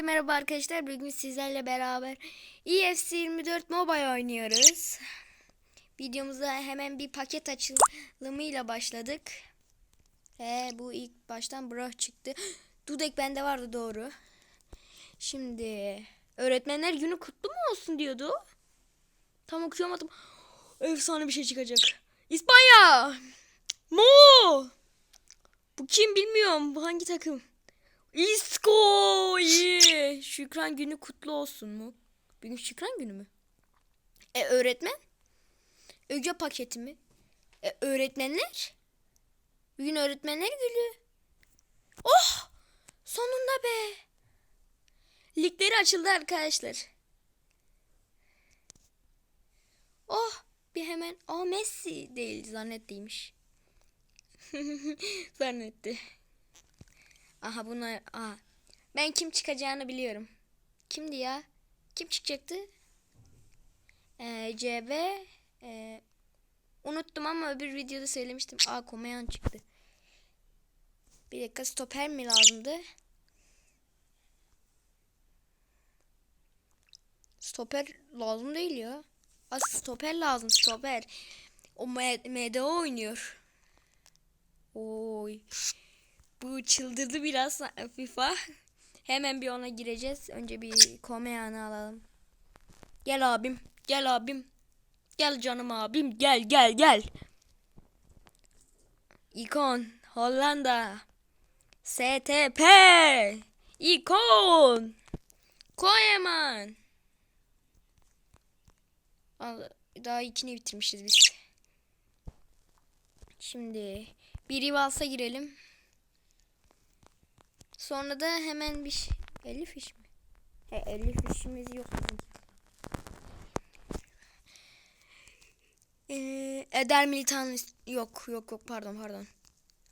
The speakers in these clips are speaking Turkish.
Öncelikle merhaba arkadaşlar. Bugün sizlerle beraber EFC 24 Mobile oynuyoruz. Videomuza hemen bir paket açılımıyla başladık. Ve bu ilk baştan bro çıktı. Dudek bende vardı doğru. Şimdi öğretmenler günü kutlu mu olsun diyordu. Tam okuyamadım. Efsane bir şey çıkacak. İspanya! Mo! Bu kim bilmiyorum. Bu hangi takım? İsko! Şükran günü kutlu olsun mu? Bugün Şükran günü mü? E öğretmen? Öge paketi mi? E öğretmenler? Bugün öğretmenler günü. Oh! Sonunda be. Ligleri açıldı arkadaşlar. Oh! Bir hemen. Aa Messi değil zannettiymiş. Zannetti. Aha bunlar. Aha. Ben kim çıkacağını biliyorum. Kimdi ya? Kim çıkacaktı? Ee, CB. Ee, unuttum ama öbür videoda söylemiştim. Aa Komayan çıktı. Bir dakika stoper mi lazımdı? Stoper lazım değil ya. As stoper lazım stoper. O MDO oynuyor. Oy. Bu çıldırdı biraz FIFA. Hemen bir ona gireceğiz. Önce bir Komeyan'ı alalım. Gel abim. Gel abim. Gel canım abim. Gel gel gel. İkon. Hollanda. STP. İkon. Koeman. Daha ikini bitirmişiz biz. Şimdi bir rivalsa girelim. Sonra da hemen bir şey. 50 fiş mi? He 50 fişimiz yok. Ee, Eder Militan yok yok yok pardon pardon.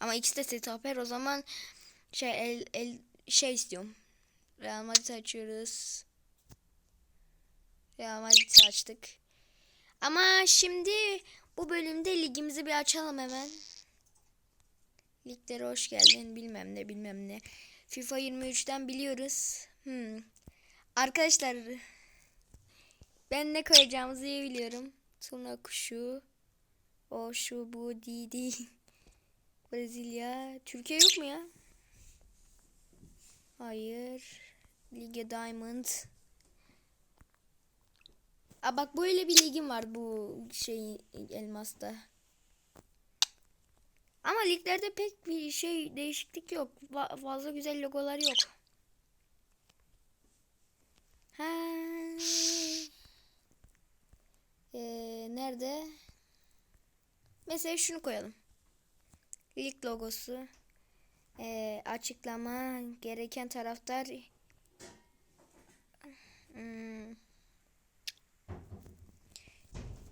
Ama ikisi de setaper o zaman şey el, el şey istiyorum. Real Madrid açıyoruz. Real Madrid açtık. Ama şimdi bu bölümde ligimizi bir açalım hemen. Liglere hoş geldin bilmem ne bilmem ne. FIFA 23'ten biliyoruz. Hmm. Arkadaşlar ben ne koyacağımızı iyi biliyorum. Tuna kuşu. O şu bu di di. Brezilya. Türkiye yok mu ya? Hayır. Lige Diamond. Aa bak böyle bir ligim var bu şey elmasta. Ama liglerde pek bir şey değişiklik yok. Fa- fazla güzel logolar yok. Ha. Ee, nerede? Mesela şunu koyalım. Lig logosu. Ee, açıklama gereken taraftar hmm.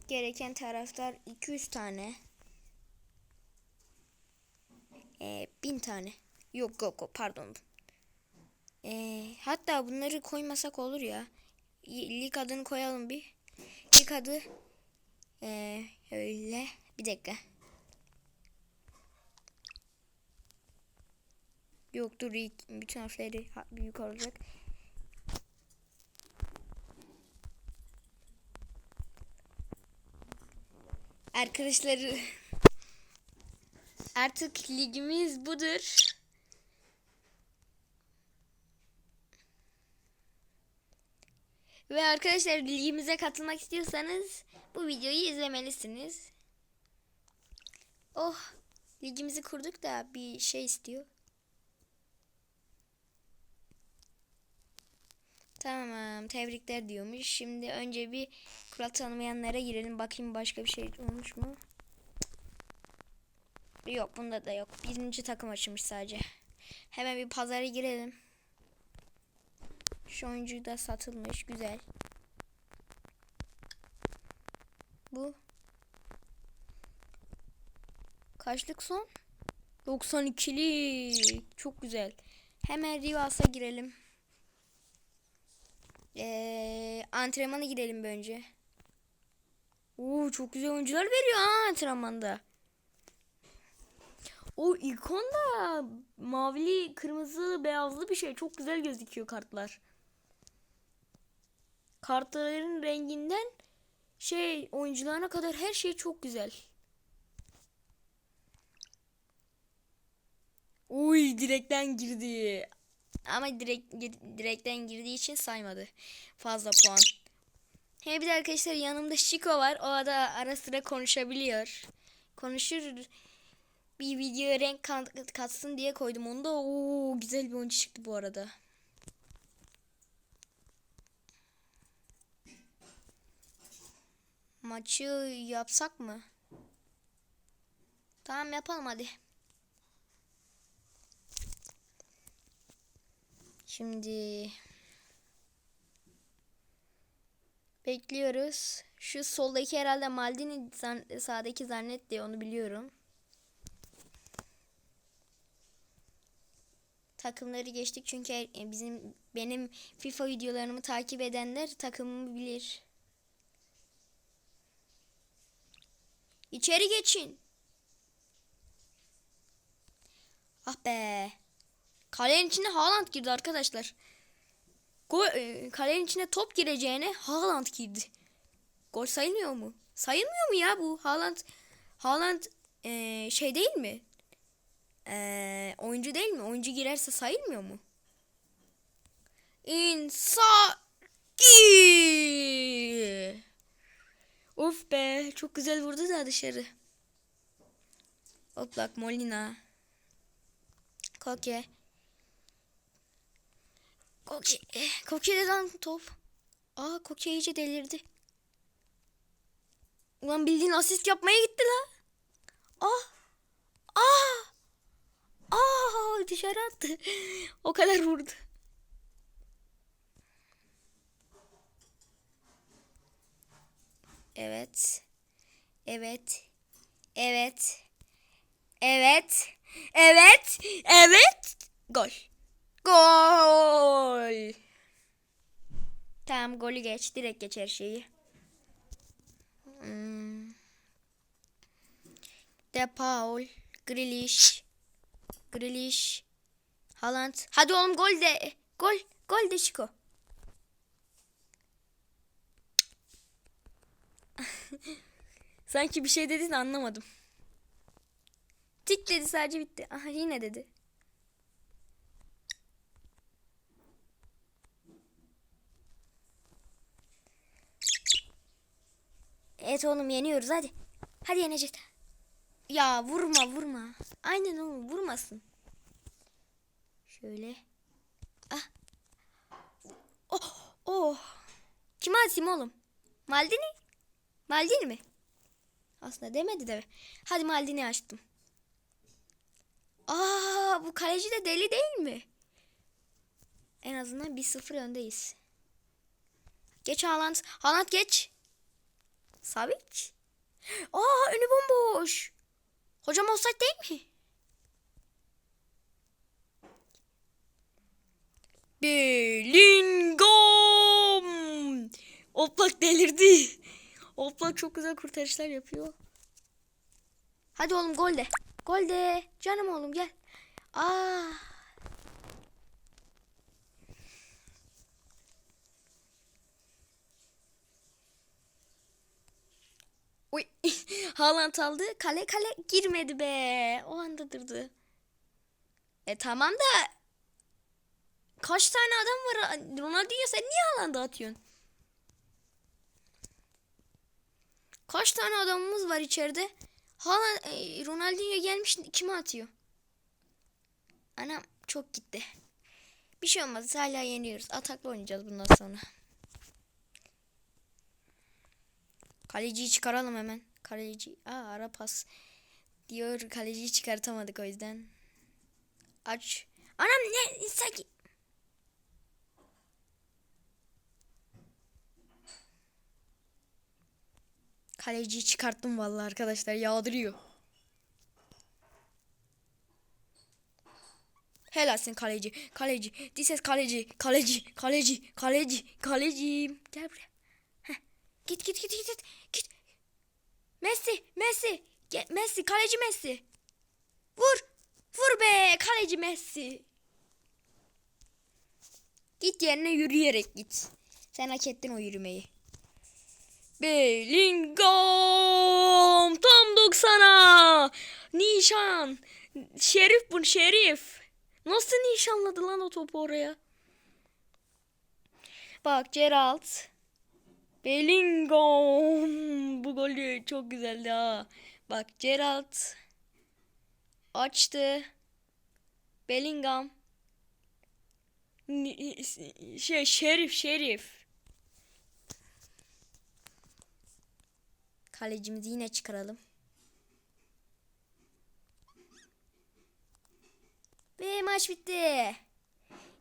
gereken taraftar 200 tane e, bin tane. Yok yok pardon. E, hatta bunları koymasak olur ya. Lig adını koyalım bir. Lig adı e, öyle bir dakika. Yok dur bütün harfleri büyük olacak. Arkadaşlar Artık ligimiz budur. Ve arkadaşlar ligimize katılmak istiyorsanız bu videoyu izlemelisiniz. Oh ligimizi kurduk da bir şey istiyor. Tamam tebrikler diyormuş. Şimdi önce bir kural tanımayanlara girelim. Bakayım başka bir şey olmuş mu? Yok bunda da yok. Birinci takım açılmış sadece. Hemen bir pazara girelim. Şu oyuncu da satılmış. Güzel. Bu. Kaçlık son? 92'lik. Çok güzel. Hemen Rivas'a girelim. Ee, antrenmana girelim bir önce. Oo, çok güzel oyuncular veriyor ha antrenmanda. O ikon da mavili, kırmızı, beyazlı bir şey. Çok güzel gözüküyor kartlar. Kartların renginden şey oyuncularına kadar her şey çok güzel. Uy direkten girdi. Ama direkt direkten girdiği için saymadı. Fazla puan. He bir de arkadaşlar yanımda Şiko var. O da ara sıra konuşabiliyor. Konuşur. Bir videoya renk kat- katsın diye koydum onu da. Oo güzel bir oyuncu çıktı bu arada. Maçı yapsak mı? Tamam yapalım hadi. Şimdi bekliyoruz. Şu soldaki herhalde Maldini sağdaki zannetti onu biliyorum. Takımları geçtik çünkü her- bizim benim FIFA videolarımı takip edenler takımımı bilir. İçeri geçin. Ah be. Kalenin içine Haaland girdi arkadaşlar. Gol, e, kalenin içine top gireceğine Haaland girdi. Gol sayılmıyor mu? Sayılmıyor mu ya bu? Haaland Haaland e, şey değil mi? E, oyuncu değil mi? Oyuncu girerse sayılmıyor mu? İnsa Of be çok güzel vurdu da dışarı. Oplak Molina. Koke. Koke. Koke'den top. Aa Koke iyice delirdi. Ulan bildiğin asist yapmaya gitti la. Ah. Ah. Ah dışarı attı. o kadar vurdu. Evet. Evet. Evet. Evet. Evet. Evet. Gol. Gol. Tamam golü geç. Direkt geç her şeyi. Hmm. De Paul. Grealish. Grealish. Haaland. Hadi oğlum gol de. Gol. Gol de Chico. Sanki bir şey dedin de anlamadım. Tik dedi sadece bitti. Aha yine dedi. Evet oğlum yeniyoruz hadi. Hadi yeneceğiz. Ya vurma vurma. Aynen oğlum vurmasın. Şöyle. Ah. Oh. Oh. Kime atayım oğlum? Maldini? Maldini mi? Aslında demedi de. Hadi Maldini açtım. Aa bu kaleci de deli değil mi? En azından 1-0 öndeyiz. Geç Haaland. Haaland geç. Savic. Aa önü bomboş. Hocam offside değil mi? Bellingham. Oplak delirdi. Oplak çok güzel kurtarışlar yapıyor. Hadi oğlum gol de. Gol de. Canım oğlum gel. Aa. Uy. Haaland aldı. Kale kale girmedi be. O anda durdu. E tamam da kaç tane adam var? Ronaldinho sen niye Haaland'a atıyorsun? Kaç tane adamımız var içeride? Haaland, e, Ronaldinho gelmiş kime atıyor? Anam çok gitti. Bir şey olmaz hala yeniyoruz. Atakla oynayacağız bundan sonra. Kaleciyi çıkaralım hemen. Kaleci. Aa ara pas. Diyor kaleciyi çıkartamadık o yüzden. Aç. Anam ne? İnsan Kaleciyi çıkarttım vallahi arkadaşlar. Yağdırıyor. Helalsin kaleci. Kaleci. Dises kaleci. Kaleci. Kaleci. Kaleci. Kaleci. Gel buraya. Heh. Git git git git git. Messi. Messi. Ge- Messi. Kaleci Messi. Vur. Vur be kaleci Messi. Git yerine yürüyerek git. Sen hak ettin o yürümeyi. Bellingham tam 90'a. Nişan. Şerif bu Şerif. Nasıl nişanladı lan o topu oraya? Bak Gerald. Bellingham. Bu golü çok güzeldi ha. Bak Gerald. Açtı. Bellingham. Şey Şerif Şerif. Kalecimizi yine çıkaralım. Ve maç bitti.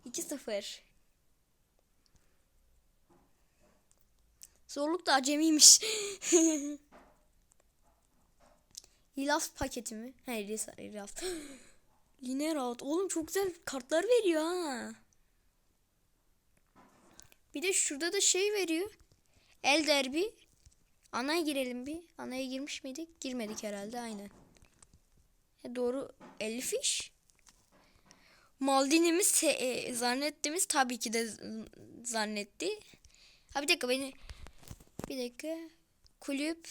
2-0. Zorluk da acemiymiş. Hilaf paketi mi? Hayır Hilaf. Yine rahat. Oğlum çok güzel kartlar veriyor ha. Bir de şurada da şey veriyor. El derbi. Anaya girelim bir. Anaya girmiş miydik? Girmedik herhalde aynen. E, doğru 50 fiş. Maldini'miz se- e, zannettiğimiz tabii ki de zannetti. Ha bir dakika beni bir dakika. Kulüp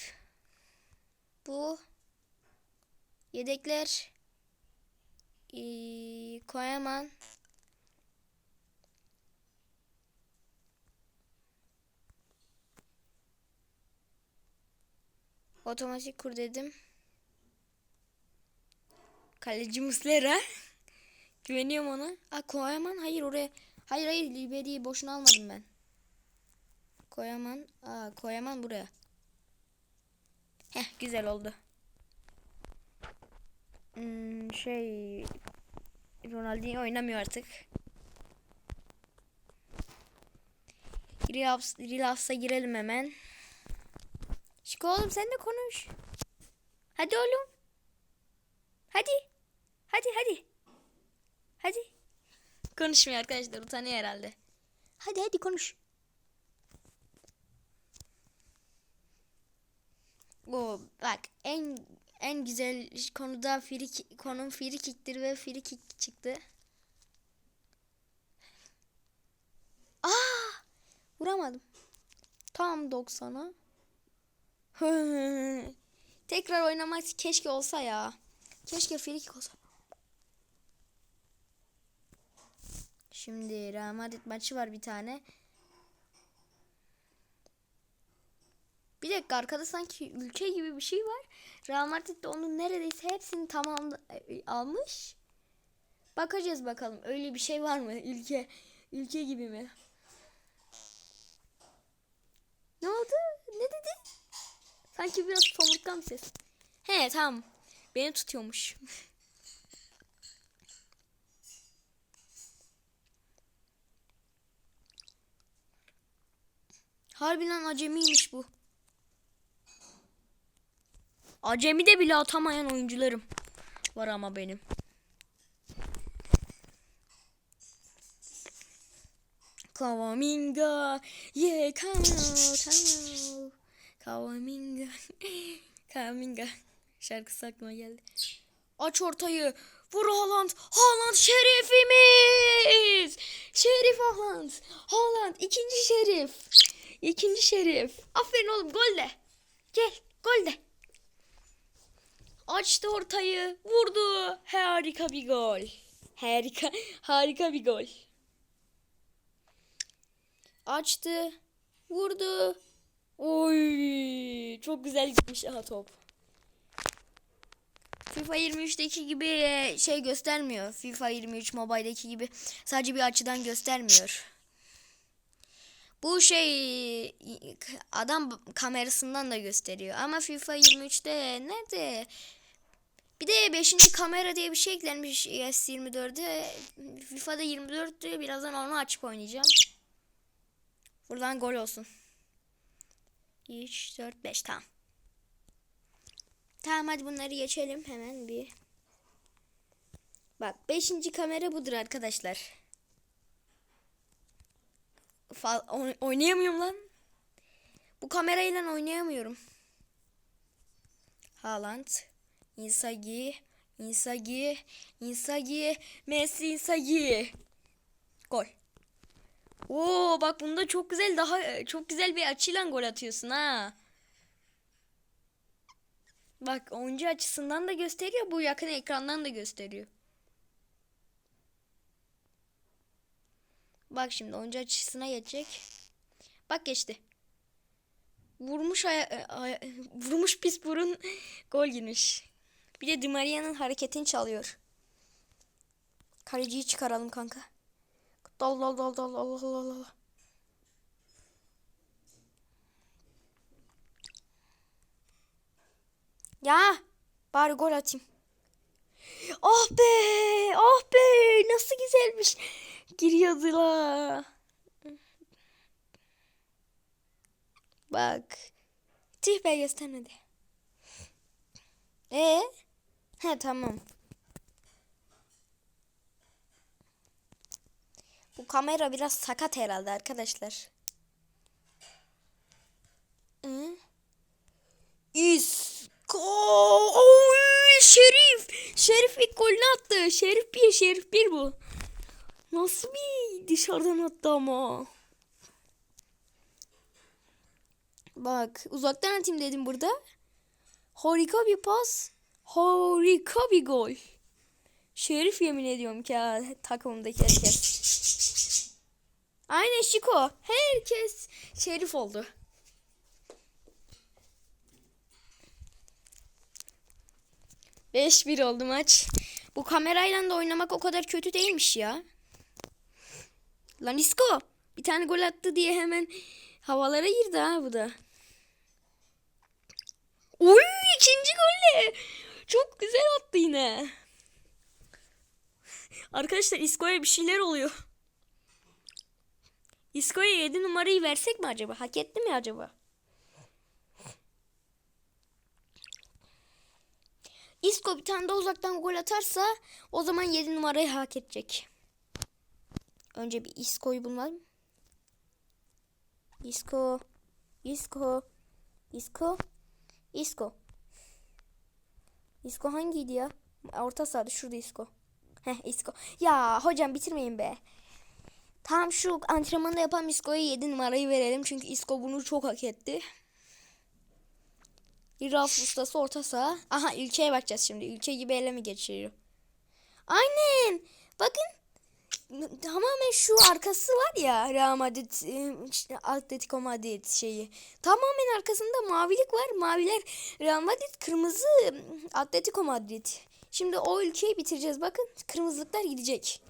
bu yedekler ee, Koyaman Otomatik kur dedim. Kaleci Muslera. Güveniyorum ona. Aa Koyaman hayır oraya. Hayır hayır Liberi'yi boşuna almadım ben. Koyaman. Aa Koyaman buraya. Heh güzel oldu. Hmm, şey Ronaldinho oynamıyor artık. Relaps, Relapse'a girelim hemen. Şiko oğlum sen de konuş. Hadi oğlum. Hadi. Hadi hadi. Hadi. Konuşmuyor arkadaşlar utanıyor herhalde. Hadi hadi konuş. O bak en en güzel konuda free konum free kick'tir ve free kick çıktı. Aa! Vuramadım. Tam 90'a. Tekrar oynamak keşke olsa ya. Keşke kick olsa. Şimdi Real Madrid maçı var bir tane. Bir dakika arkada sanki ülke gibi bir şey var. Real Madrid de onun neredeyse hepsini tamam almış. Bakacağız bakalım öyle bir şey var mı ülke ülke gibi mi? Ne oldu? Ne dedi? Sanki biraz somurtkan ses. He tamam. Beni tutuyormuş. Harbiden acemiymiş bu. Acemi de bile atamayan oyuncularım var ama benim. Kavaminga, yeah, come on, come on. Kavaminga, Kavaminga. Şarkısı aklıma geldi. Aç ortayı. Vur Haaland. Haaland şerefimiz. Şerif Haaland. Haaland ikinci şerif. İkinci şerif. Aferin oğlum gol de. Gel gol de. Açtı ortayı. Vurdu. Harika bir gol. Harika. Harika bir gol. Açtı. Vurdu. Oy. Çok güzel gitmiş aha top. FIFA 23'teki gibi şey göstermiyor. FIFA 23 Mobile'deki gibi sadece bir açıdan göstermiyor. Bu şey adam kamerasından da gösteriyor. Ama FIFA 23'te nerede? Bir de 5. kamera diye bir şey eklenmiş S24'e. FIFA'da 24'tü. Birazdan onu açıp oynayacağım. Buradan gol olsun. 3, 4, 5 tamam. Tamam hadi bunları geçelim hemen bir. Bak 5. kamera budur arkadaşlar. Fal oyn- oynayamıyorum lan. Bu kamerayla oynayamıyorum. Haaland, Inzaghi, Inzaghi, Inzaghi, Messi Inzaghi. Gol. Oo bak bunda çok güzel daha çok güzel bir açıyla gol atıyorsun ha. Bak oyuncu açısından da gösteriyor, bu yakın ekrandan da gösteriyor. Bak şimdi oyuncu açısına geçecek. Bak geçti. Vurmuş aya, aya- vurmuş pis burun gol girmiş. Bir de Di Maria'nın hareketini çalıyor. Kaleciyi çıkaralım kanka. Dal dal dal dal Allah Allah Allah. Ya bari gol atayım. Oh be! Oh be! Nasıl güzelmiş. Giriyordu la. Bak. Tüh be göstermedi. E? He tamam. Bu kamera biraz sakat herhalde arkadaşlar. İsko! Şerif! Şerif ilk golünü attı. Şerif bir, Şerif bir bu. Nasıl bir dışarıdan attı ama. Bak uzaktan atayım dedim burada. Harika bir pas. Harika bir gol. Şerif yemin ediyorum ki ha, takımımdaki herkes. Aynen Şiko. Herkes şerif oldu. Beş bir oldu maç. Bu kamerayla da oynamak o kadar kötü değilmiş ya. Lan Isco bir tane gol attı diye hemen havalara girdi ha bu da. Oy ikinci golle. Çok güzel attı yine. Arkadaşlar Isco'ya bir şeyler oluyor. Isco'ya 7 numarayı versek mi acaba? Hak etti mi acaba? Isco bir tane daha uzaktan gol atarsa o zaman 7 numarayı hak edecek. Önce bir Isco'yu bulmalım. Isco. Isco. Isco. Isco. Isco hangiydi ya? Orta sahada şurada Isco. Heh Isco. Ya hocam bitirmeyin be. Tam şu antrenmanda yapan Isco'ya 7 numarayı verelim. Çünkü Isco bunu çok hak etti. İraf ustası orta saha. Aha ülkeye bakacağız şimdi. Ülke gibi ele mi geçiriyor? Aynen. Bakın tamamen şu arkası var ya Real Madrid, Atletico Madrid şeyi. Tamamen arkasında mavilik var. Maviler Real Madrid, kırmızı Atletico Madrid. Şimdi o ülkeyi bitireceğiz. Bakın kırmızılıklar gidecek.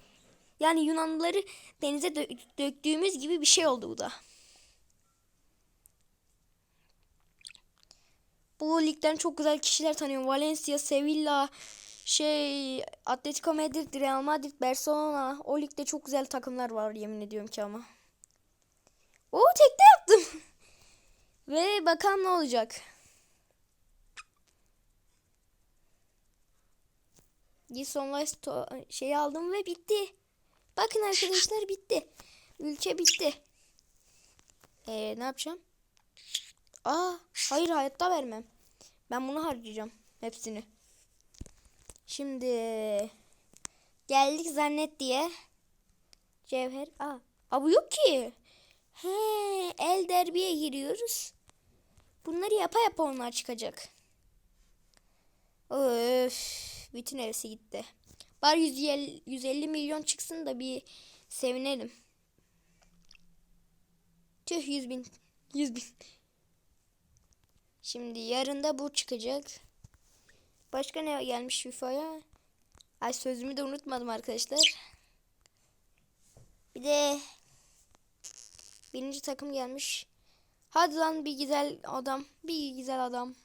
Yani Yunanlıları denize dö- döktüğümüz gibi bir şey oldu bu da. Bu ligden çok güzel kişiler tanıyorum. Valencia, Sevilla, şey Atletico Madrid, Real Madrid, Barcelona. O ligde çok güzel takımlar var yemin ediyorum ki ama. Oo tekte yaptım. Ve bakalım ne olacak. Gilson Rice şeyi aldım ve bitti. Bakın arkadaşlar bitti. Ülke bitti. Ee, ne yapacağım? Aa, hayır hayatta vermem. Ben bunu harcayacağım. Hepsini. Şimdi geldik zannet diye. Cevher. Aa, aa bu yok ki. He, el derbiye giriyoruz. Bunları yapa yapa onlar çıkacak. Öf, bütün hepsi gitti. Bari 150, 150 milyon çıksın da bir sevinelim. Tüh 100 bin. 100 bin. Şimdi yarın da bu çıkacak. Başka ne gelmiş FIFA'ya? Ay sözümü de unutmadım arkadaşlar. Bir de birinci takım gelmiş. Hadi lan bir güzel adam. Bir güzel adam.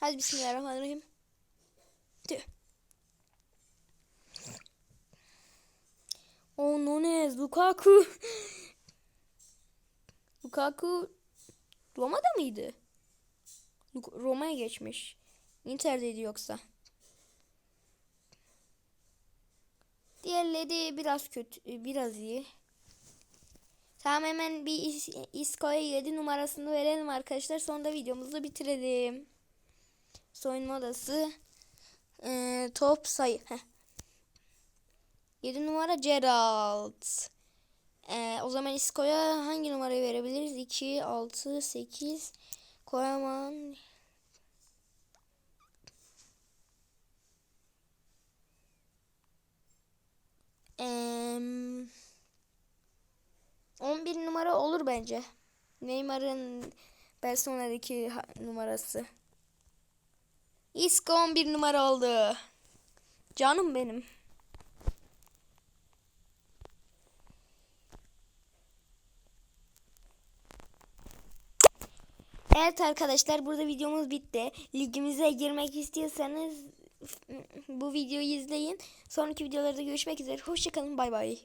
Hadi bismillahirrahmanirrahim. Tüh. Oh Nunez, Lukaku. Lukaku Roma'da mıydı? Roma'ya geçmiş. Inter'deydi yoksa. Diğerleri biraz kötü, biraz iyi. Tamam hemen bir is- Isco'ya 7 numarasını verelim arkadaşlar. Sonra da videomuzu bitirelim. Soyunma odası. Ee, top sayı. Heh. 7 numara Gerald. Ee, o zaman Isco'ya hangi numarayı verebiliriz? 2, 6, 8. Koyaman. Em, 11 numara olur bence. Neymar'ın Barcelona'daki numarası. Isco 11 numara oldu. Canım benim. Evet arkadaşlar burada videomuz bitti. Ligimize girmek istiyorsanız bu videoyu izleyin. Sonraki videolarda görüşmek üzere. Hoşçakalın bay bay.